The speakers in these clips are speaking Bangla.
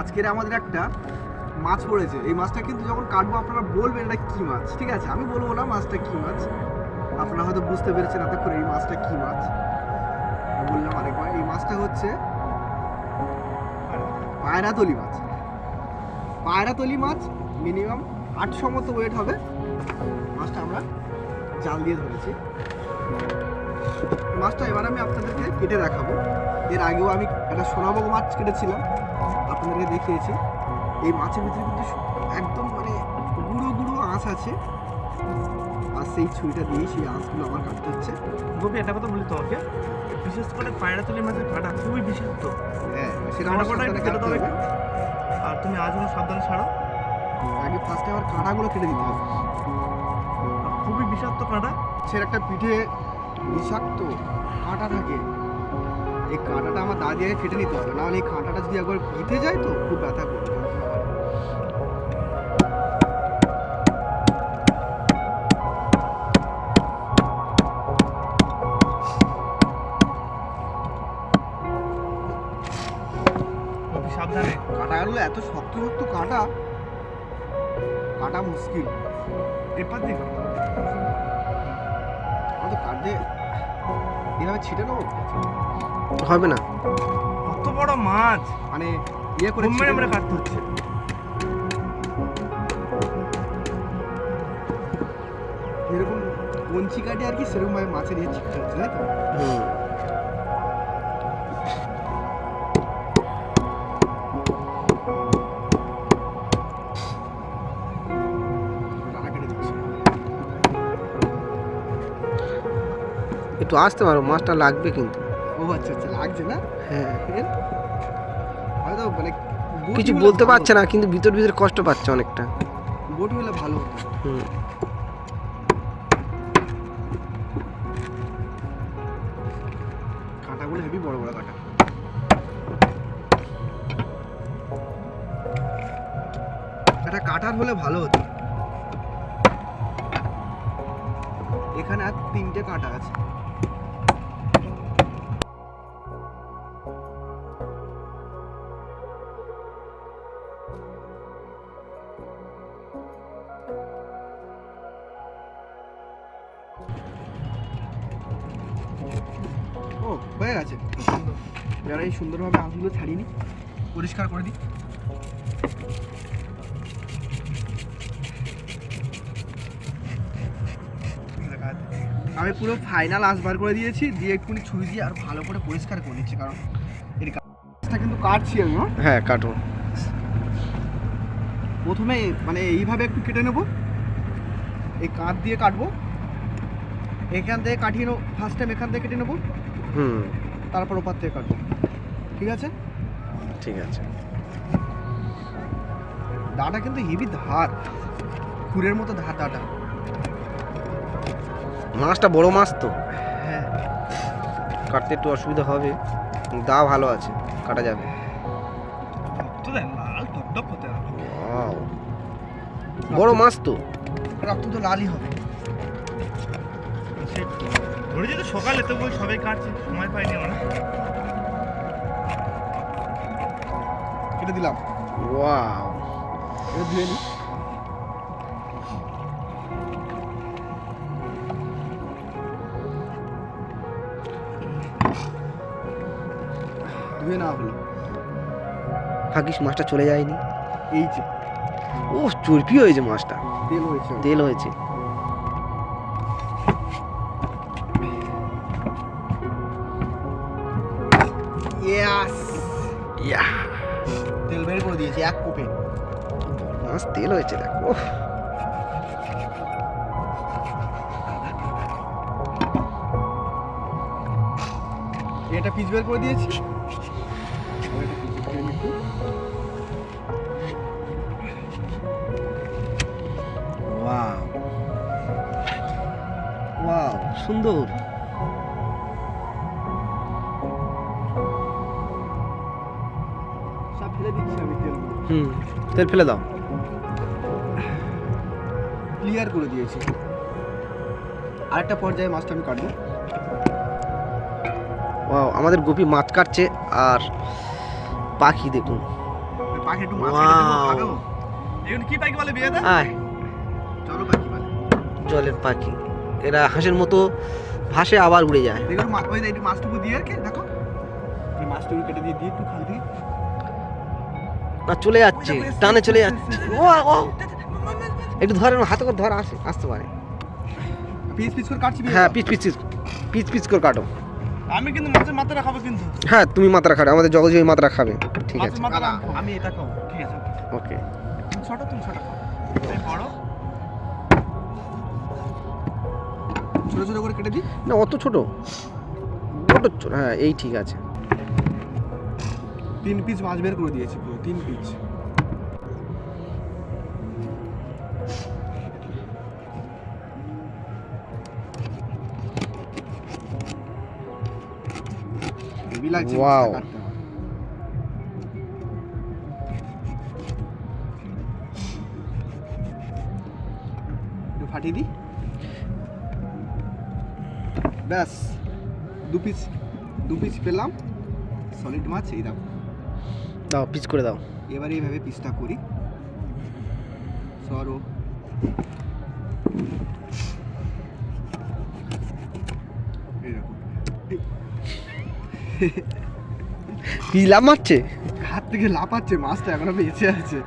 আজকের আমাদের একটা মাছ পড়েছে। এই মাছটা কিন্তু যখন কাটবো আপনারা বলবেন এটা কি মাছ। ঠিক আছে, আমি বলব না মাছটা কি মাছ। আপনারা হয়তো বুঝতে পেরেছেন এতক্ষণ এই মাছটা কি মাছ। বললাম আরেকবার, এই মাছটা হচ্ছে পায়রাতলি মাছ। পায়রাতলি মাছ মিনিমাম আটশো মতো ওয়েট হবে। মাছটা আমরা জাল দিয়ে ধরেছি। মাছটা এবার আমি আপনাদেরকে কেটে দেখাবো। এর আগেও আমি একটা সোনাবগ মাছ কেটেছিলাম। আপনাদেরকে দেখিয়েছি। এই মাছের ভিতরে কিন্তু একদম মানে গুঁড়ো গুঁড়ো আঁশ আছে। আর সেই ছুরিটা দিয়েই সেই আঁশগুলো আমার কাটতে হচ্ছে। গোপি একটা কথা বলি তোমাকে। বিশেষ করে পায়রা পায়রাতলি মাছের কাঁটা খুবই বিষাক্ত হ্যাঁ সেটা আমার সাবধানে কাটতে হবে। আর তুমি আজও সাবধানে ছাড়ো। আগে ফার্স্টে আবার কাঁটাগুলো কেটে দিতে হবে। খুবই বিষাক্ত কাঁটা। সে একটা পিঠে বিষাক্ত কাঁটা থাকে। এই কাঁটাটা আমার দাদি আগে কেটে নিতে হবে নাহলে এই কাঁটাটা যদি একবার গেঁথে যায় তো খুব ব্যথা করবে সাবধানে। কাঁটাগুলো এত শক্ত শক্ত কাঁটা, কাটা মুশকিল। এরপর আমার কাটতে এভাবে ছিটে নেব? হবে না। কত বড় মাছ? মানে ইয়ে করে মেরে মেরে কাটতে হচ্ছে। এরকম কঞ্চি কাটে আর কি সেরকম ভাবে মাছের ইয়ে ছিটতে হচ্ছে তাই তো? একটু আসতে পারো মাছটা লাগবে কিন্তু। ও আচ্ছা আচ্ছা লাগছে না? হ্যাঁ। হয়তো মানে কিছু বলতে পারছে না কিন্তু ভিতর ভিতর কষ্ট পাচ্ছে অনেকটা। বটি হলে ভালো। হতো হুম। কাঁটাগুলো হেভি বড় বড় কাঁটা। একটা কাটার হলে ভালো হতো। এখানে আর তিনটে কাঁটা আছে। এই সুন্দরভাবে আঁশগুলো ছাড়িয়ে নি পরিষ্কার করে দিই। আমি পুরো ফাইনাল আঁশ বার করে দিয়েছি দিয়ে একটুখানি ছুরি দিয়ে আর ভালো করে পরিষ্কার করে নিচ্ছি কারণ এর কাজটা কিন্তু কাটছি আমি হ্যাঁ? হ্যাঁ কাটো। প্রথমে মানে এইভাবে একটু কেটে নেব। এই কাঁধ দিয়ে কাটবো। এখান থেকে কাটিয়ে নেব ফার্স্ট টাইম এখান থেকে কেটে নেব। হুম। তারপর ওপার থেকে কাটবো। ঠিক আছে? ঠিক আছে। দাটা কিন্তু হেভি ধার। খুরের মতো ধার দাটা। মাছটা বড় মাছ তো। হ্যাঁ। কাটতে একটু অসুবিধা হবে। দা ভালো আছে কাটা যাবে. বড় মাছ তো। রক্ত তো লালই হবে। সে ধরেছি তো সকালে তো বই সবাই কাটছে সময় পাইনি আমরা কেটে দিলাম। ওয়াও। এটা ধুয়ে নি। ধুয়ে না হলো। ভাগিস মাছটা চলে যায়নি। এই যে। ও চর্পি হয়েছে মাছটা। তেল হয়েছে। তেল হয়েছে। তেল বের করে দিয়েছি এক কোপে। মাছ তেল হয়েছে দেখো। এটা পিস বের করে দিয়েছি। আর তেল ফেলে দাও। ক্লিয়ার করে দিয়েছি। আরেকটা পর্যায়ে মাছটা আমি কাটবো। ওয়াও আমাদের গোপী মাছ কাটছে আর পাখি দেখুন। পাখি একটু মাছ এগুলো কি পাখি বলে বিয়ে আয়। চলো পাখি বলে। জলের পাখি। এরা হাঁসের মতো ভাসে আবার উড়ে যায়। দেখো মা- ওই একটু মাছটুকু দিয়ে আর কি দেখো। এই মাছটুকু কেটে দিয়ে দিয়ে একটু খালি দিয়ে। না চলে যাচ্ছে টানে চলে যাচ্ছে। ও ও একটু ধরে না, হাতে করে ধর আসে আসতে পারে। পিস পিস করে কাটছি হ্যাঁ পিচ পিচ পিচ পিচ করে কাটো। আমি কিন্তু মাছের মাথাটা খাব কিন্তু। হ্যাঁ তুমি মাত্রা খাবে আমাদের জগজি ওই মাত্রা খাবে। ঠিক আছে। আমি এটা খাব ঠিক আছে। ওকে। ছোট তুমি ছোট বড়। ছোট ছোট করে কেটে দিই। না অত ছোট। ছোট ছোট হ্যাঁ এই ঠিক আছে। তিন পিস মাছ বের করে দিয়েছি পুরো। তিন আমার। একটু ফাটিয়ে দিই। ব্যাস দু পিস দু পিস পেলাম। সলিড মাছ এই দেখো। দাও পিচ করে দাও। এবারে এইভাবে পিসটা করি। সরো। কি লাভ মারছে? হাত থেকে লাফাচ্ছে মাছটা এখনও বেঁচে আছে।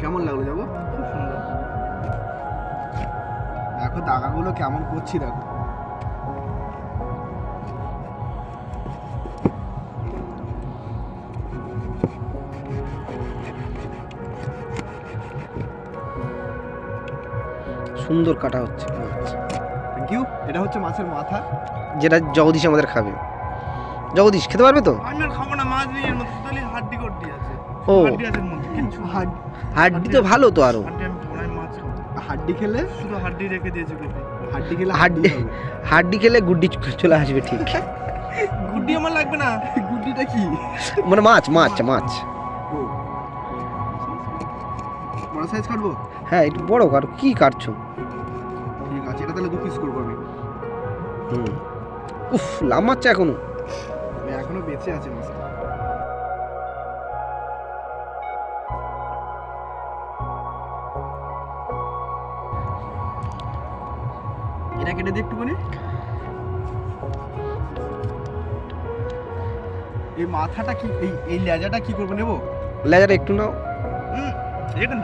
কেমন লাগল যাব খুব সুন্দর। দেখো দাগাগুলো কেমন করছি দেখো। সুন্দর কাটা হচ্ছে। মাছ থ্যাংক ইউ এটা হচ্ছে মাছের মাথা। যেটা জগদীশ আমাদের খাবে। জগদীশ খেতে পারবে তো? আমি আর খাব না মাছ নিয়ে এর মধ্যে টোটালি হাড্ডি গড্ডি আছে। ও। হাড্ডি আছে মধ্যে কিছু হাড হাড্ডি। তো ভালো তো আরও। হাড্ডি খেলে? শুধু হাড্ডি রেখে দিয়েছি গোপি হাড্ডি খেলে হাড্ডি হাড্ডি হাড্ডি খেলে গুড্ডি চলে আসবে ঠিক। গুড্ডি আমার লাগবে না। গুড্ডিটা কি? মানে মাছ মাছ মাছ। সাইজ কাটবো? হ্যাঁ একটু বড় কাটো কি কাটছো? ঠিক আছে এটা তাহলে দু পিস করব আমি। হুম। উফ লাভ মারছে এখনও। আমি এখনও বেঁচে আছে মাছটা এটা কেটে দিই একটুখানি। এই মাথাটা কি এই এই লেজাটা কি করব নেব? লেজার একটু নাও। হুম এখান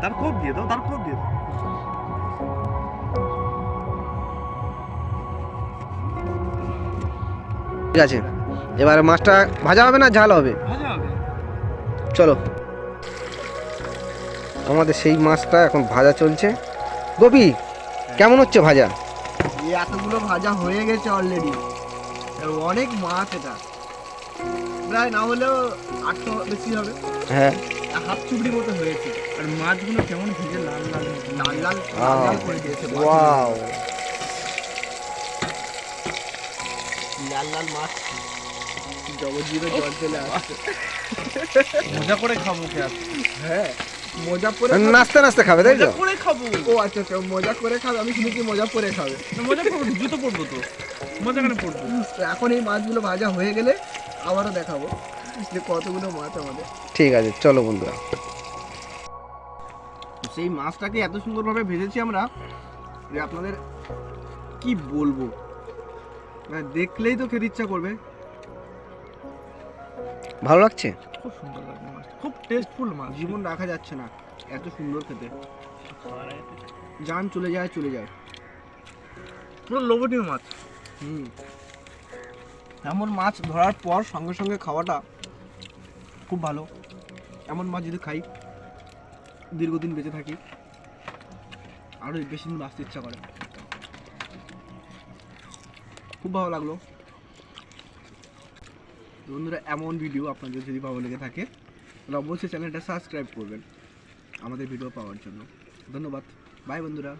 তার কোপ দিয়ে দাও তার কোপ দিয়ে দাও। ঠিক আছে এবারে মাছটা ভাজা হবে না ঝাল হবে? ভাজা হবে। চলো। আমাদের সেই মাছটা এখন ভাজা চলছে। গোপি কেমন হচ্ছে ভাজা? এই এতগুলো ভাজা হয়ে গেছে অলরেডি অনেক মাছ এটা। প্রায় না হলেও আটশো বেশি হবে। হ্যাঁ। হাফ চুবড়ি মতো হয়েছে। আর মাছগুলো কেমন ভেজে লাল লাল লাল লাল লাল করে দিয়েছে ওয়াও লাল লাল মাছ। জগজীবে জল চলে আসছে। মজা করে খাব কে হ্যাঁ মজা করে নাচতে খাবে। তাই মজা করে খাব। ও আচ্ছা আচ্ছা মজা করে খাবে। আমি শুনেছি মজা করে খাবে। মজা করব জুতো পরবো তো। মজা করে পরবো। এখন এই মাছগুলো ভাজা হয়ে গেলে আবারও দেখাবো। কতগুলো মাছ আমাদের। ঠিক আছে চলো বন্ধুরা। সেই মাছটাকে এত সুন্দরভাবে ভেজেছি আমরা যে আপনাদের কি বলব? মানে দেখলেই তো খেতে ইচ্ছা করবে। ভালো লাগছে? খুব সুন্দর লাগে মাছ খুব টেস্টফুল মাছ। জীবন রাখা যাচ্ছে না এত সুন্দর খেতে। জান চলে যায় চলে যায়। পুরো লোভনীয় মাছ। হুম। এমন মাছ ধরার পর সঙ্গে সঙ্গে খাওয়াটা খুব ভালো। এমন মাছ যদি খাই, দীর্ঘদিন বেঁচে থাকি আরও বেশি দিন বাঁচতে ইচ্ছা করে। খুব ভালো লাগল। বন্ধুরা, এমন ভিডিও আপনাদের যদি ভালো লেগে থাকে, তাহলে অবশ্যই চ্যানেলটা সাবস্ক্রাইব করবেন আমাদের ভিডিও পাওয়ার জন্য। ধন্যবাদ। বাই বন্ধুরা।